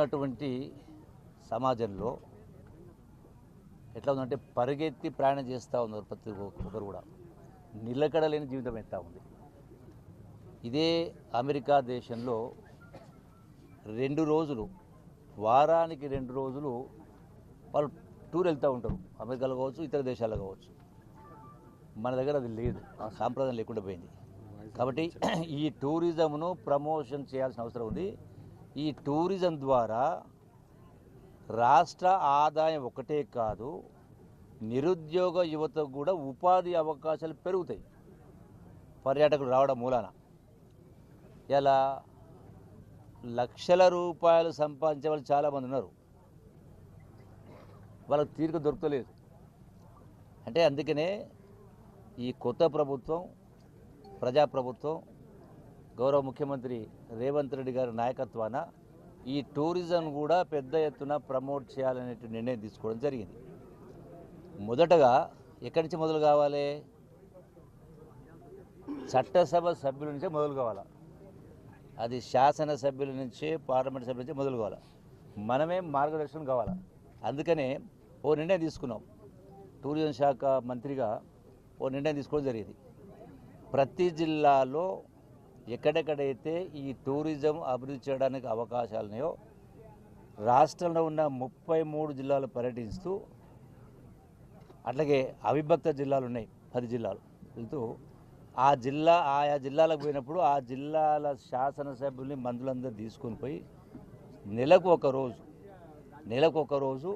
ఉన్నటువంటి సమాజంలో ఎట్లా ఉందంటే పరిగెత్తి ప్రయాణం చేస్తూ ఉన్నారు ప్రతి ఒక్కరు కూడా. నిలకడలేని జీవితం ఎత్తా ఉంది? ఇదే అమెరికా దేశంలో రెండు రోజులు వారానికి రెండు రోజులు వాళ్ళు టూర్ వెళ్తూ ఉంటారు. అమెరికాలో కావచ్చు ఇతర దేశాల్లో కావచ్చు. మన దగ్గర అది లేదు. ఆ సాంప్రదాయం లేకుండా పోయింది. కాబట్టి ఈ టూరిజంను ప్రమోషన్ చేయాల్సిన అవసరం ఉంది. ఈ టూరిజం ద్వారా రాష్ట్ర ఆదాయం ఒకటే కాదు నిరుద్యోగ యువతకు కూడా ఉపాధి అవకాశాలు పెరుగుతాయి పర్యాటకులు రావడం మూలాన. ఇలా లక్షల రూపాయలు సంపాదించే వాళ్ళు చాలామంది ఉన్నారు. వాళ్ళకి తీరిక దొరకలేదు. అంటే అందుకనే ఈ కొత్త ప్రభుత్వం ప్రజాప్రభుత్వం గౌరవ ముఖ్యమంత్రి రేవంత్ రెడ్డి గారి నాయకత్వాన ఈ టూరిజం కూడా పెద్ద ఎత్తున ప్రమోట్ చేయాలనే నిర్ణయం తీసుకోవడం జరిగింది. మొదటగా ఎక్కడి నుంచి మొదలు కావాలి? చట్టసభ సభ్యుల నుంచే మొదలు కావాలి? అది శాసనసభ్యుల నుంచే పార్లమెంట్ సభ్యుల నుంచే మొదలు కావాలి? మనమే మార్గదర్శనం కావాలి? అందుకనే ఓ నిర్ణయం తీసుకున్నాం. టూరిజం శాఖ మంత్రిగా ఓ నిర్ణయం తీసుకోవడం జరిగింది. ప్రతి జిల్లాలో ఎక్కడెక్కడైతే ఈ టూరిజం అభివృద్ధి చేయడానికి అవకాశాలు ఉన్నాయో రాష్ట్రంలో ఉన్న ముప్పై మూడు జిల్లాలు పర్యటిస్తూ అట్లాగే అవిభక్త జిల్లాలు ఉన్నాయి పది జిల్లాలు. వెళ్తూ ఆ జిల్లా ఆయా జిల్లాలకు పోయినప్పుడు ఆ జిల్లాల శాసనసభ్యుల్ని మందులందరూ తీసుకొని పోయి నెలకు ఒక రోజు నెలకు ఒక రోజు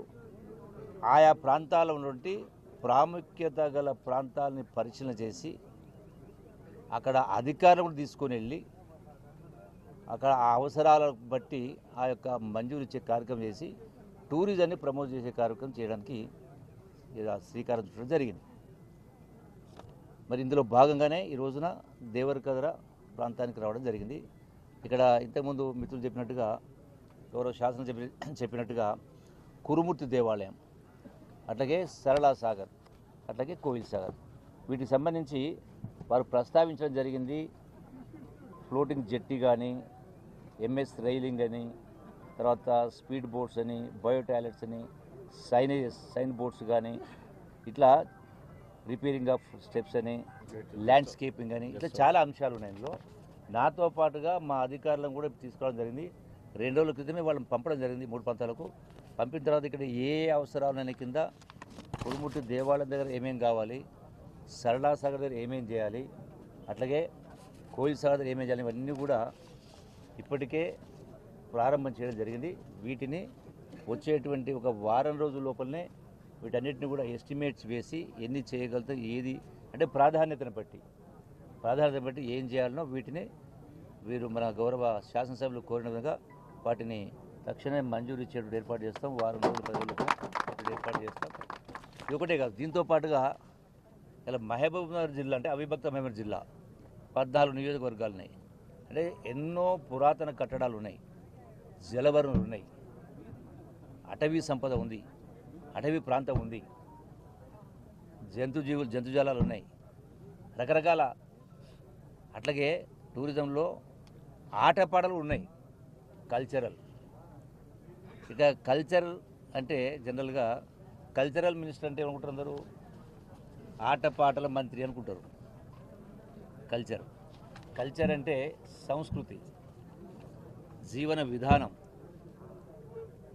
ఆయా ప్రాంతాల్లో ఉన్నటువంటి ప్రాముఖ్యత గల ప్రాంతాలని పరిశీలన చేసి అక్కడ అధికారులు కూడా తీసుకొని వెళ్ళి అక్కడ ఆ అవసరాలను బట్టి ఆ యొక్క మంజూరు ఇచ్చే కార్యక్రమం చేసి టూరిజాన్ని ప్రమోట్ చేసే కార్యక్రమం చేయడానికి శ్రీకారం చుట్టడం జరిగింది. మరి ఇందులో భాగంగానే ఈ రోజున దేవరకద్ర ప్రాంతానికి రావడం జరిగింది. ఇక్కడ ఇంతకుముందు మిత్రులు చెప్పినట్టుగా గౌరవ శాసనం చెప్పి చెప్పినట్టుగా కురుమూర్తి దేవాలయం అట్లాగే సరళా సాగర్ అట్లాగే కోవిల్ సాగర్ వీటికి సంబంధించి వారు ప్రస్తావించడం జరిగింది. ఫ్లోటింగ్ జెట్టి కానీ ఎంఎస్ రైలింగ్ అని తర్వాత స్పీడ్ బోట్స్ అని బయో టాయిలెట్స్ అని సైనేజ్ సైన్ బోట్స్ కానీ ఇట్లా రిపేరింగ్ ఆఫ్ స్టెప్స్ అని ల్యాండ్స్కేపింగ్ అని ఇట్లా చాలా అంశాలు ఉన్నాయి ఇందులో. నాతో పాటుగా మా అధికారులను కూడా తీసుకోవడం జరిగింది. రెండు రోజుల క్రితమే వాళ్ళని పంపడం జరిగింది మూడు ప్రాంతాలకు. పంపిన తర్వాత ఇక్కడ ఏ అవసరాలు కింద కురుముట్టి దేవాలయం దగ్గర ఏమేం కావాలి సరళా సాగర్ దగ్గర ఏమేం చేయాలి? అట్లాగే కోయిల్ సాగర్ దగ్గర ఏమేం చేయాలి? ఇవన్నీ కూడా ఇప్పటికే ప్రారంభం చేయడం జరిగింది. వీటిని వచ్చేటువంటి ఒక వారం రోజుల లోపలనే వీటన్నిటిని కూడా ఎస్టిమేట్స్ వేసి ఎన్ని చేయగలుగుతాం ఏది అంటే ప్రాధాన్యతను బట్టి. ప్రాధాన్యతను బట్టి ఏం చేయాలనో వీటిని వీరు మన గౌరవ శాసనసభ్యులు కోరిన విధంగా వాటిని తక్షణమే మంజూరు ఇచ్చేటువంటి ఏర్పాటు చేస్తాం. వారం రోజుల పది ఏర్పాటు చేస్తాం. ఇది ఒకటే కాదు దీంతో పాటుగా ఇలా మహబూబ్ నగర్ జిల్లా అంటే అవిభక్త మహబూబ్ జిల్లా పద్నాలుగు నియోజకవర్గాలు ఉన్నాయి అంటే ఎన్నో పురాతన కట్టడాలు ఉన్నాయి. జలవరణలు ఉన్నాయి. అటవీ సంపద ఉంది. అటవీ ప్రాంతం ఉంది. జంతు జీవులు జంతుజాలాలు ఉన్నాయి. రకరకాల అట్లాగే టూరిజంలో ఆటపాటలు ఉన్నాయి. కల్చరల్. ఇక కల్చర్ అంటే జనరల్గా కల్చరల్ మినిస్టర్ అంటే ఏమనుకుంటారు అందరూ? ఆటపాటల మంత్రి అనుకుంటారు. కల్చర్ కల్చర్ అంటే సంస్కృతి. జీవన విధానం.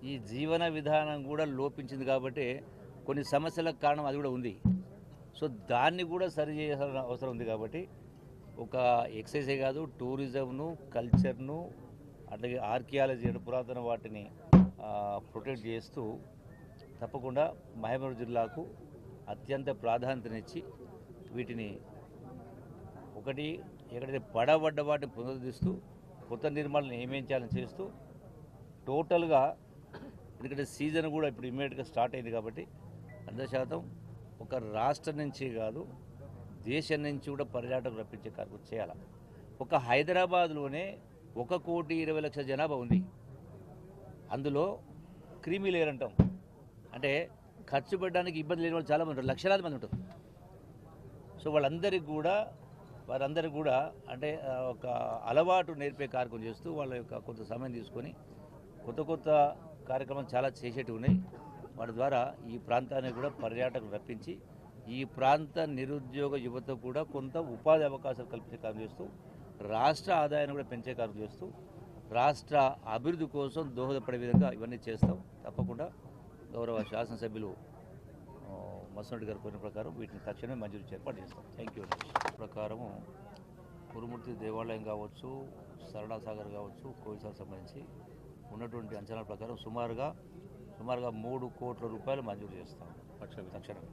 ఈ జీవన విధానం కూడా లోపించింది కాబట్టి కొన్ని సమస్యలకు కారణం అది కూడా ఉంది. సో దాన్ని కూడా సరి చేయాల్సిన అవసరం ఉంది కాబట్టి ఒక ఎక్సైజే కాదు టూరిజంను కల్చర్ను అట్లాగే ఆర్కియాలజీ పురాతన వాటిని ప్రొటెక్ట్ చేస్తూ తప్పకుండా మహబూబ్ జిల్లాకు అత్యంత ప్రాధాన్యతనిచ్చి వీటిని ఒకటి ఎక్కడైతే పడబడ్డ వాటిని పునరుద్ధరిస్తూ కొత్త నిర్మాణాలను ఏమేం చేయాలని చేస్తూ టోటల్గా ఎందుకంటే సీజన్ కూడా ఇప్పుడు ఇమ్మీడియట్గా స్టార్ట్ అయింది కాబట్టి వంద శాతం ఒక రాష్ట్రం నుంచి కాదు దేశం నుంచి కూడా పర్యాటకులు రప్పించే కార్యక్రమం చేయాలి. ఒక హైదరాబాద్లోనే ఒక కోటి ఇరవై లక్షల జనాభా ఉంది. అందులో క్రీమీ లేయర్ అంటాం అంటే ఖర్చు పెట్టడానికి ఇబ్బంది లేని వాళ్ళు చాలామంది ఉంటారు. లక్షలాది మంది ఉంటారు. సో వాళ్ళందరికీ కూడా వారందరికీ కూడా అంటే ఒక అలవాటు నేర్పే కార్యక్రమం చేస్తూ వాళ్ళ యొక్క కొంత సమయం తీసుకొని కొత్త కొత్త కార్యక్రమాలు చాలా చేసేటివి ఉన్నాయి. వాటి ద్వారా ఈ ప్రాంతానికి కూడా పర్యాటకులు రప్పించి ఈ ప్రాంత నిరుద్యోగ యువత కూడా కొంత ఉపాధి అవకాశాలు కల్పించే కార్యం చేస్తూ రాష్ట్ర ఆదాయాన్ని కూడా పెంచే కార్యం చేస్తూ రాష్ట్ర అభివృద్ధి కోసం దోహదపడే విధంగా ఇవన్నీ చేస్తాం. తప్పకుండా గౌరవ శాసనసభ్యులు మసనరెడ్డి గారు కోరిన ప్రకారం వీటిని తక్షణమే మంజూరు ఏర్పాటు చేస్తాం. థ్యాంక్ యూ ప్రకారము కురుమూర్తి దేవాలయం కావచ్చు సరళాసాగర్ కావచ్చు కోవిసార్ సంబంధించి ఉన్నటువంటి అంచనాల ప్రకారం సుమారుగా సుమారుగా మూడు కోట్ల రూపాయలు మంజూరు చేస్తాం. తక్షణమే.